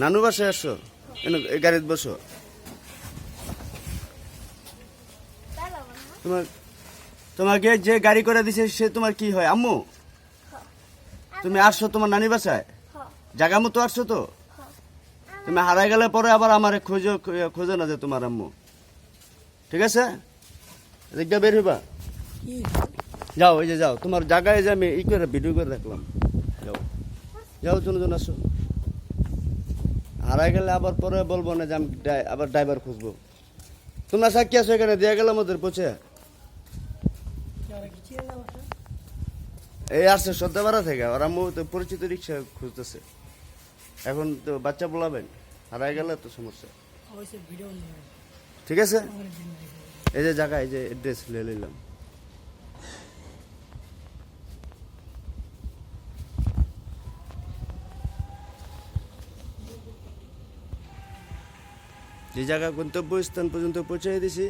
নানু বাসায় এই গাড়িতে বসো। তোমার তোমাকে যে গাড়ি করে দিছে সে তোমার কি হয়? আম্মু? তুমি আসছো তোমার নানি বাসায়? জায়গা মতো আসছো তো? তুমি হারাই গেলে পরে আবার আমার খোঁজো খোঁজো না যে তোমার আম্মু। ঠিক আছে? এদিকটা বের হইবা। যাও এই যে যাও। তোমার জায়গায় যে আমি ই করে ভিডিও করে রাখলাম। যাও। যাও জন আসো। হারাই গেলে আবার পরে বলব না যে আমি আবার ড্রাইভার খুঁজবো। তোমরা সাক্ষী আছো এখানে দিয়ে গেলাম ওদের পৌঁছে। এই আসছে সদ্যাপাড়া থেকে ওরা তো পরিচিত রিক্সা খুঁজতেছে। এখন তো বাচ্চা বলাবেন হারাই গেলে তো সমস্যা। নিয়ে ঠিক আছে? এই যে জায়গা এই যে এড্রেস লিয়ে নিলাম। যে জায়গা গন্তব্যস্থান পর্যন্ত পৌঁছে দিছি